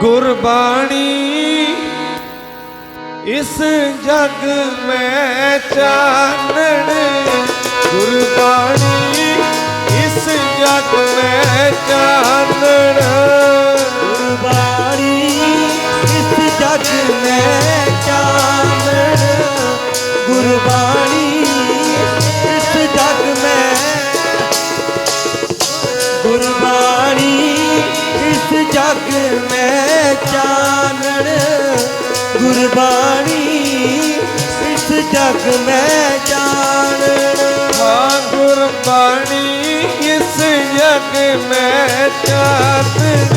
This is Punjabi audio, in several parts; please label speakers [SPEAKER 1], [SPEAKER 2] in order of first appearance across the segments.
[SPEAKER 1] ਗੁਰਬਾਣੀ ਇਸ ਜਗ ਮੈਂ ਚਾਨਣ। ਗੁਰਬਾਣੀ ਇਸ ਜਗ ਮੈਂ ਚਾਨਣ।
[SPEAKER 2] ਗੁਰਬਾਣੀ ਇਸ ਜਗ ਮੈਂ ਚਾਨਣ। ਗੁਰਬਾਣੀ ਇਸ ਜਗ ਮੈਂ। ਗੁਰਬਾਣੀ ਇਸ ਜਗ ਮੈਂ ਚਾਨਣ, ਗੁਰਬਾਣੀ, ਇਸ ਜਗ ਮੈਂ ਚਾਨਣ
[SPEAKER 1] ਹਾਂ, ਗੁਰਬਾਣੀ, ਇਸ ਜਗ ਮੈਂ ਚਾਨਣ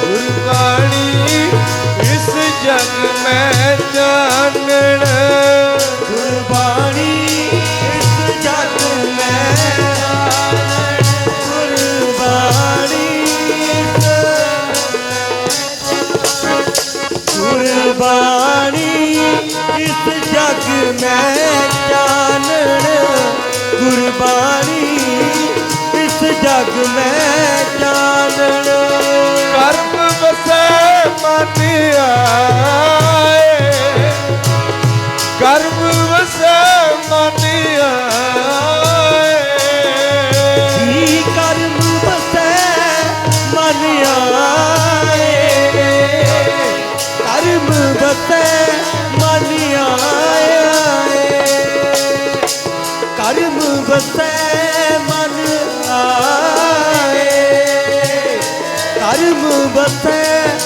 [SPEAKER 1] ਗੁਰਬਾਣੀ, ਇਸ ਜਗ ਮੈਂ ਚਾਨਣ
[SPEAKER 2] ਗੁਰਬਾਣੀ, ਇਸ ਜਗ ਮੈਂ ਚਾਨਣ। ਗੁਰਬਾਣੀ, ਇਸ ਜਗ ਮੈਂ ਚਾਨਣ।
[SPEAKER 1] ਕਰਮ ਵਸੈ ਮਨ ਆਏ। ਕਰਮ ਵਸੈ ਮਨ ਆਏ।
[SPEAKER 2] ਕਰਮ ਬਸੈ ਮਨ ਆਏ। ਕਰਮ ਬਸੈ